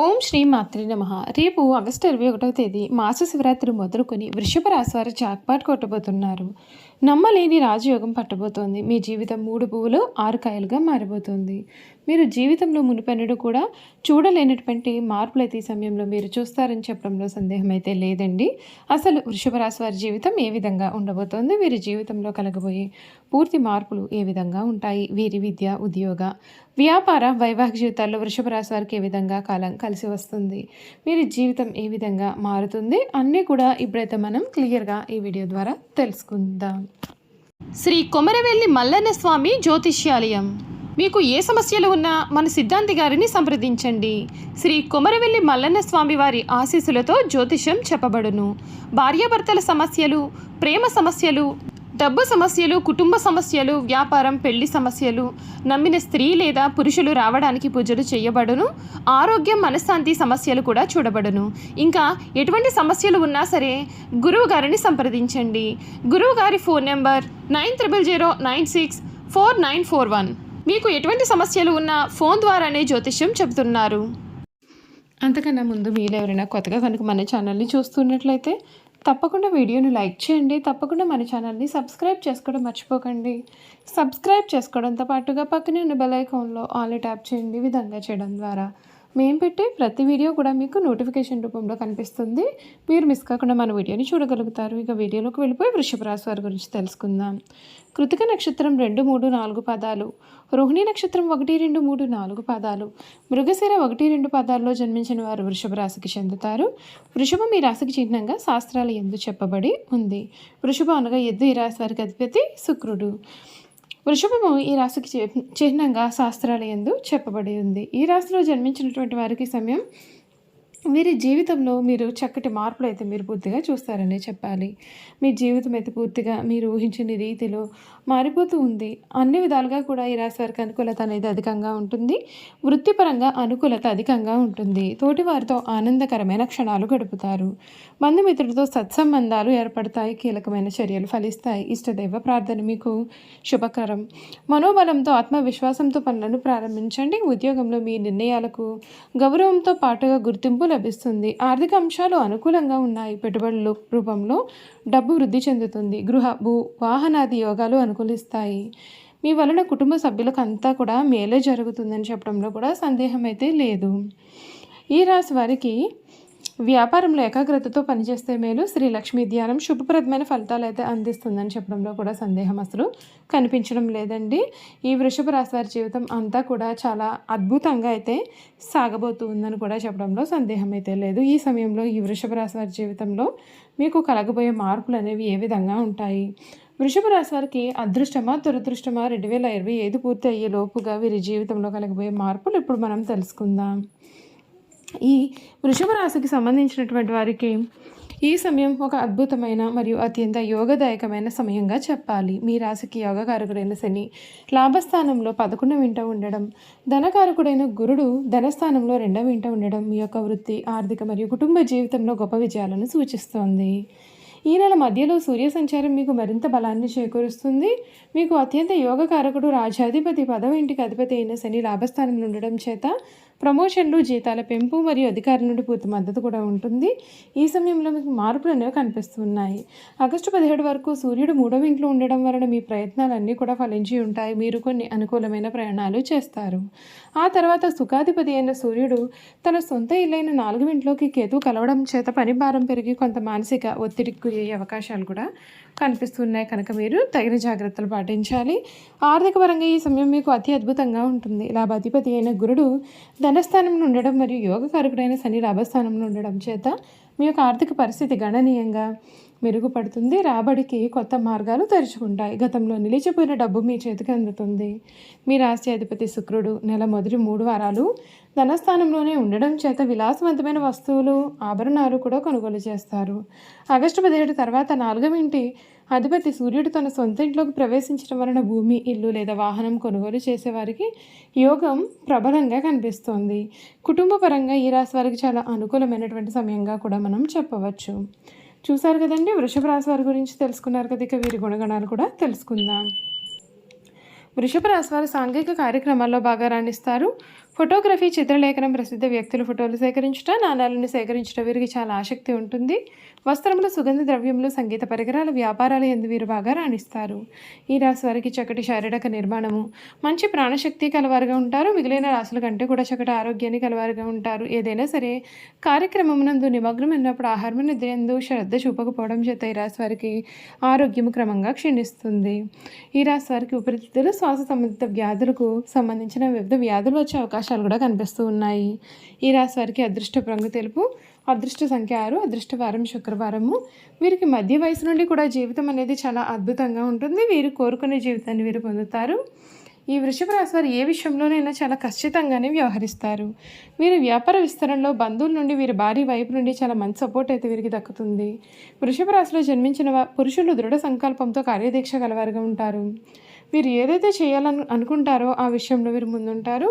ఓం శ్రీ మాత్రి నమ. రేపు ఆగస్టు ఇరవై ఒకటవ తేదీ మాస శివరాత్రి మొదలుకొని వృషభ రాశి వారు జాక్పాట్ కొట్టబోతున్నారు. నమ్మలేని రాజయోగం పట్టబోతోంది. మీ జీవితం మూడు పువ్వులు ఆరు కాయలుగా మారిపోతుంది. మీరు జీవితంలో మునిపెన్నడు కూడా చూడలేనటువంటి మార్పులు అయితే ఈ సమయంలో మీరు చూస్తారని చెప్పడంలో సందేహం అయితే లేదండి. అసలు వృషభ రాశి వారి జీవితం ఏ విధంగా ఉండబోతోంది? వీరి జీవితంలో కలగబోయే పూర్తి మార్పులు ఏ విధంగా ఉంటాయి? వీరి విద్య ఉద్యోగ వ్యాపార వైవాహిక జీవితాల్లో వృషభ రాశి వారికి ఏ విధంగా కాలం కలిసి వస్తుంది? వీరి జీవితం ఏ విధంగా మారుతుంది? అన్నీ కూడా ఇప్పుడైతే మనం క్లియర్గా ఈ వీడియో ద్వారా తెలుసుకుందాం. శ్రీ కొమరవెల్లి మల్లన్న స్వామి జ్యోతిష్యాలయం. మీకు ఏ సమస్యలు ఉన్నా మన సిద్ధాంతి గారిని సంప్రదించండి. శ్రీ కొమరవెల్లి మల్లన్న స్వామి వారి ఆశీస్సులతో జ్యోతిష్యం చెప్పబడును. భార్యాభర్తల సమస్యలు ప్రేమ సమస్యలు డబ్బు సమస్యలు కుటుంబ సమస్యలు వ్యాపారం పెళ్ళి సమస్యలు నమ్మిన స్త్రీ లేదా పురుషులు రావడానికి పూజలు చేయబడును ఆరోగ్యం మనశ్శాంతి సమస్యలు కూడా చూడబడును. ఇంకా ఎటువంటి సమస్యలు ఉన్నా సరే గురువు గారిని సంప్రదించండి. గురువు గారి phone number nine triple zero nine six four nine four one. మీకు ఎటువంటి సమస్యలు ఉన్నా ఫోన్ ద్వారానే జ్యోతిష్యం చెబుతున్నారు. అంతకన్నా ముందు మీరు ఎవరైనా కొత్తగా కనుక మన ఛానల్ని చూస్తున్నట్లయితే తప్పకుండా వీడియోని లైక్ చేయండి. తప్పకుండా మన ఛానల్ని సబ్స్క్రైబ్ చేసుకోవడం మర్చిపోకండి. సబ్స్క్రైబ్ చేసుకోవడంతో పాటుగా పక్కనే ఉన్న బెల్ ఐకాన్లో ఆల్ ట్యాప్ చేయండి. విధంగా చేయడం ద్వారా. మేము పెట్టే ప్రతి వీడియో కూడా మీకు నోటిఫికేషన్ రూపంలో కనిపిస్తుంది. మీరు మిస్ కాకుండా మన వీడియోని చూడగలుగుతారు. ఇక వీడియోలోకి వెళ్ళిపోయి వృషభ రాశి వారి గురించి తెలుసుకుందాం. కృతిక నక్షత్రం రెండు మూడు నాలుగు పదాలు. రోహిణి నక్షత్రం ఒకటి రెండు మూడు నాలుగు పాదాలు. మృగశిర ఒకటి రెండు పాదాల్లో జన్మించిన వారు వృషభ రాశికి చెందుతారు. వృషభం ఈ రాశికి చిహ్నంగా శాస్త్రాలు ఎందు చెప్పబడి ఉంది. వృషభం అనగా ఎద్దు ఈ రాశి వారికి అధిపతి శుక్రుడు. వృషభము ఈ రాశికి చి- చిహ్నంగా శాస్త్రాలయందు చెప్పబడి ఉంది. ఈ రాశిలో జన్మించినటువంటి వారికి సమయం వీరి జీవితంలో మీరు చక్కటి మార్పులు అయితే మీరు పూర్తిగా చూస్తారని చెప్పాలి. మీ జీవితం అయితే పూర్తిగా మీరు ఊహించని రీతిలో మారిపోతూ ఉంది. అన్ని విధాలుగా కూడా ఈ రాశి వారికి అనుకూలత అనేది అధికంగా ఉంటుంది. వృత్తిపరంగా అనుకూలత అధికంగా ఉంటుంది. తోటి వారితో ఆనందకరమైన క్షణాలు గడుపుతారు. బంధుమిత్రులతో సత్సంబంధాలు ఏర్పడతాయి. కీలకమైన చర్యలు ఫలిస్తాయి. ఇష్టదైవ ప్రార్థన మీకు శుభకరం. మనోబలంతో ఆత్మవిశ్వాసంతో పనులను ప్రారంభించండి. ఉద్యోగంలో మీ నిర్ణయాలకు గౌరవంతో పాటుగా గుర్తింపు లభిస్తుంది. ఆర్థిక అంశాలు అనుకూలంగా ఉన్నాయి. పెట్టుబడుల రూపంలో డబ్బు వృద్ధి చెందుతుంది. గృహ భూ వాహనాది యోగాలు అనుకూలిస్తాయి. మీ వలన కుటుంబ సభ్యులకు అంతా కూడా మేలే జరుగుతుందని చెప్పడంలో కూడా సందేహం అయితే లేదు. ఈ రాశి వారికి వ్యాపారంలో ఏకాగ్రతతో పనిచేస్తే మేలు. శ్రీ లక్ష్మీ ధ్యానం శుభప్రదమైన ఫలితాలు అయితే అందిస్తుందని చెప్పడంలో కూడా సందేహం అసలు కనిపించడం లేదండి. ఈ వృషభ రాశి వారి జీవితం అంతా కూడా చాలా అద్భుతంగా అయితే సాగబోతుందని కూడా చెప్పడంలో సందేహం అయితే లేదు. ఈ సమయంలో ఈ వృషభ రాశి వారి జీవితంలో మీకు కలగబోయే మార్పులు అనేవి ఏ విధంగా ఉంటాయి? వృషభ రాశి వారికి అదృష్టమా దురదృష్టమా? రెండు వేల ఇరవై ఐదు పూర్తి అయ్యే లోపుగా వీరి జీవితంలో కలగబోయే మార్పులు ఇప్పుడు మనం తెలుసుకుందాం. ఈ వృషభ రాశికి సంబంధించినటువంటి వారికి ఈ సమయం ఒక అద్భుతమైన మరియు అత్యంత యోగదాయకమైన సమయంగా చెప్పాలి. మీ రాశికి యోగకారకుడైన శని లాభస్థానంలో పదకొండు వింట ఉండడం ధనకారకుడైన గురుడు ధనస్థానంలో రెండవ వింట ఉండడం మీ యొక్క వృత్తి ఆర్థిక మరియు కుటుంబ జీవితంలో గొప్ప విజయాలను సూచిస్తోంది. ఈ నెల మధ్యలో సూర్య సంచారం మీకు మరింత బలాన్ని చేకూరుస్తుంది. మీకు అత్యంత యోగకారకుడు రాజ్యాధిపతి పదవ ఇంటికి అధిపతి అయిన శని లాభస్థానంలో ఉండడం చేత ప్రమోషన్లు జీతాల పెంపు మరియు అధికారుల నుండి పూర్తి మద్దతు కూడా ఉంటుంది. ఈ సమయంలో మీకు మార్పులు అనేవి కనిపిస్తున్నాయి. ఆగస్టు పదిహేడు వరకు సూర్యుడు మూడవ ఇంట్లో ఉండడం వలన మీ ప్రయత్నాలన్నీ కూడా ఫలించి ఉంటాయి. మీరు కొన్ని అనుకూలమైన ప్రయాణాలు చేస్తారు. ఆ తర్వాత సుఖాధిపతి అయిన సూర్యుడు తన సొంత ఇల్లైన నాలుగు ఇంట్లోకి కేతు కలవడం చేత పని భారం పెరిగి కొంత మానసిక ఒత్తిడికి గురి అయ్యే అవకాశాలు కూడా కనిపిస్తున్నాయి. కనుక మీరు తగిన జాగ్రత్తలు పాటించాలి. ఆర్థిక పరంగా ఈ సమయం మీకు అతి అద్భుతంగా ఉంటుంది. లాభాధిపతి అయిన గురుడు ధనస్థానంలో ఉండడం మరియు యోగకారకుడైన శని లాభస్థానంలో ఉండడం చేత మీ యొక్క ఆర్థిక పరిస్థితి గణనీయంగా మెరుగుపడుతుంది. రాబడికి కొత్త మార్గాలు తెరుచుకుంటాయి. గతంలో నిలిచిపోయిన డబ్బు మీ చేతికి అందుతుంది. మీ రాష్ట్రాధిపతి శుక్రుడు నెల మొదటి మూడు వారాలు ధనస్థానంలోనే ఉండడం చేత విలాసవంతమైన వస్తువులు ఆభరణాలు కూడా కొనుగోలు చేస్తారు. ఆగస్టు పదిహేడు తర్వాత నాలుగవ ఇంటి అధిపతి సూర్యుడు తన సొంత ఇంట్లోకి ప్రవేశించడం వలన భూమి ఇల్లు లేదా వాహనం కొనుగోలు చేసేవారికి యోగం ప్రబలంగా కనిపిస్తోంది. కుటుంబ పరంగా ఈ రాశి వారికి చాలా అనుకూలమైనటువంటి సమయంగా కూడా మనం చెప్పవచ్చు. చూసారు కదండి? వృషభ రాశి వారి గురించి తెలుసుకున్నారు కదా ఇక వీరి గుణగణాలు కూడా తెలుసుకుందాం. వృషభ రాశి వారు సాంఘిక కార్యక్రమాల్లో బాగా రాణిస్తారు. ఫోటోగ్రఫీ చిత్రలేఖనం ప్రసిద్ధ వ్యక్తుల ఫోటోలు సేకరించుట నాణాలను సేకరించుట వీరికి చాలా ఆసక్తి ఉంటుంది. వస్త్రములు సుగంధ ద్రవ్యములు సంగీత పరికరాల వ్యాపారాలు ఎందు వీరు బాగా రాణిస్తారు. ఈ రాశి వారికి చక్కటి శారీరక నిర్మాణము. మంచి ప్రాణశక్తి కలవారుగా ఉంటారు. మిగిలిన రాశుల కంటే కూడా చక్కటి ఆరోగ్యాన్ని కలవారుగా ఉంటారు. ఏదైనా సరే కార్యక్రమమునందు నిమగ్నం అయినప్పుడు ఆహారం నిద్ర ఎందు శ్రద్ధ చూపకపోవడం చేత ఈ రాశి వారికి ఆరోగ్యం క్రమంగా క్షీణిస్తుంది. ఈ రాశి వారికి ఉపరితిత్తులు శ్వాస సంబంధిత వ్యాధులకు సంబంధించిన వివిధ వ్యాధులు వచ్చే అవకాశం అవకాశాలు కూడా కనిపిస్తూ ఉన్నాయి. ఈ రాశి వారికి అదృష్ట రంగు తెలుపు అదృష్ట సంఖ్య ఆరు అదృష్టవారం శుక్రవారము. వీరికి మధ్య వయసు నుండి కూడా జీవితం అనేది చాలా అద్భుతంగా ఉంటుంది. వీరు కోరుకునే జీవితాన్ని వీరు పొందుతారు. ఈ వృషభ రాశి వారు ఏ విషయంలోనైనా చాలా ఖచ్చితంగానే వ్యవహరిస్తారు. వీరి వ్యాపార విస్తరణలో బంధువుల నుండి వీరి భారీ వైపు నుండి చాలా మంచి సపోర్ట్ అయితే వీరికి దక్కుతుంది. వృషభ రాశిలో జన్మించిన పురుషులు దృఢ సంకల్పంతో కార్యదీక్ష గలవారుగా ఉంటారు. వీరు ఏదైతే చేయాలని అనుకుంటారో ఆ విషయంలో వీరు ముందుంటారు.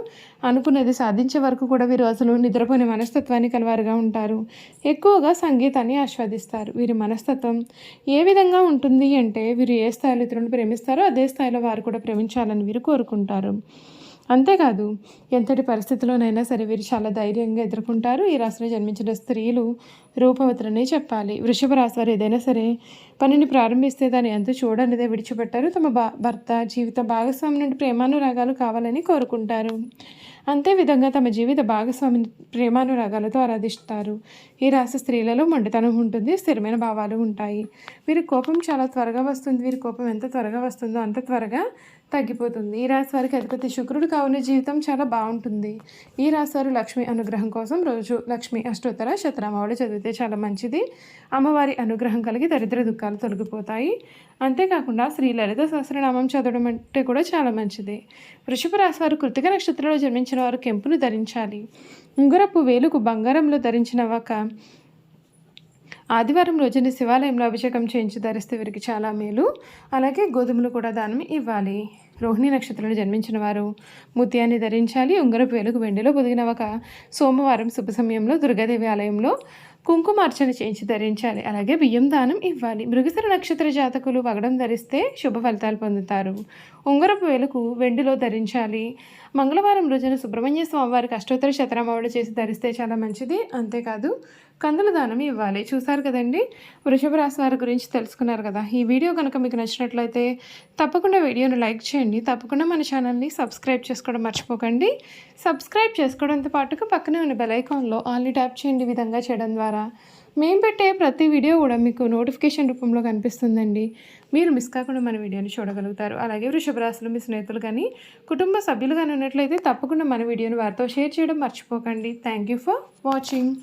అనుకున్నది సాధించే వరకు కూడా వీరు అసలు నిద్రపోని మనస్తత్వాన్ని కలవారుగా ఉంటారు. ఎక్కువగా సంగీతాన్ని ఆస్వాదిస్తారు. వీరి మనస్తత్వం ఏ విధంగా ఉంటుంది అంటే వీరు ఏ స్థాయిలో ఇతరులను ప్రేమిస్తారో అదే స్థాయిలో వారు కూడా ప్రేమించాలని వీరు కోరుకుంటారు. అంతేకాదు ఎంతటి పరిస్థితిలోనైనా సరే వీరు చాలా ధైర్యంగా ఎదుర్కొంటారు. ఈ రాశిలో జన్మించిన స్త్రీలు రూపవతులనే చెప్పాలి. వృషభ రాశి వారు ఏదైనా సరే పనిని ప్రారంభిస్తే దాన్ని ఎంత చూడనిదే విడిచిపెట్టారు. తమ భా భర్త జీవిత భాగస్వామి నుండి ప్రేమానురాగాలు కావాలని కోరుకుంటారు. అంతే విధంగా తమ జీవిత భాగస్వామిని ప్రేమానురాగాలతో ఆరాధిస్తారు. ఈ రాశి స్త్రీలలో మొండితనం ఉంటుంది స్థిరమైన భావాలు ఉంటాయి. వీరి కోపం చాలా త్వరగా వస్తుంది. వీరి కోపం ఎంత త్వరగా వస్తుందో అంత త్వరగా తగ్గిపోతుంది. ఈ రాశి వారికి అధిపతి శుక్రుడు కావున జీవితం చాలా బాగుంటుంది. ఈ రాశి వారు లక్ష్మి అనుగ్రహం కోసం రోజు లక్ష్మి అష్టోత్తర శతనామావళి చదివితే చాలా మంచిది. అమ్మవారి అనుగ్రహం కలిగి దరిద్ర దుఃఖాలు తొలగిపోతాయి. అంతేకాకుండా శ్రీ లలిత సహస్రనామం చదవడం అంటే కూడా చాలా మంచిది. వృషభ రాశి వారు కృతిక నక్షత్రంలో జన్మించిన వారు కెంపును ధరించాలి. ఉంగరపు వేలుకు బంగారంలో ధరించిన ఒక ఆదివారం రోజున శివాలయంలో అభిషేకం చేయించి ధరిస్తే వీరికి చాలా మేలు. అలాగే గోధుమలు కూడా దానం ఇవ్వాలి. రోహిణి నక్షత్రంలో జన్మించిన వారు ముత్యాన్ని ధరించాలి. ఉంగరపు వెలుగు వెండిలో పొదిగిన ఒక సోమవారం శుభ సమయంలో దుర్గాదేవి ఆలయంలో కుంకుమార్చన చేయించి ధరించాలి. అలాగే బియ్యం దానం ఇవ్వాలి. మృగసర నక్షత్ర జాతకులు పగడం ధరిస్తే శుభ ఫలితాలు పొందుతారు. ఉంగరపు వేలుకు వెండిలో ధరించాలి. మంగళవారం రోజున సుబ్రహ్మణ్య స్వామివారికి అష్టోత్తర శతనామావళి చేసి ధరిస్తే చాలా మంచిది. అంతేకాదు కందుల దానం ఇవ్వాలి. చూసారు కదండి? వృషభ రాశి వారి గురించి తెలుసుకున్నారు కదా. ఈ వీడియో కనుక మీకు నచ్చినట్లయితే తప్పకుండా వీడియోను లైక్ చేయండి. తప్పకుండా మన ఛానల్ని సబ్స్క్రైబ్ చేసుకోవడం మర్చిపోకండి. సబ్స్క్రైబ్ చేసుకోవడంతో పాటుగా పక్కనే ఉన్న బెల్ ఐకాన్లో ఆల్ని ట్యాప్ చేయండి విధంగా చేయడం ద్వారా. మేము పెట్టే ప్రతి వీడియో కూడా మీకు నోటిఫికేషన్ రూపంలో కనిపిస్తుందండి. మీరు మిస్ కాకుండా మన వీడియోని చూడగలుగుతారు. అలాగే వృషభ రాశులు మీ స్నేహితులు కానీ కుటుంబ సభ్యులు కానీ ఉన్నట్లయితే తప్పకుండా మన వీడియోని వారితో షేర్ చేయడం మర్చిపోకండి. Thank you for watching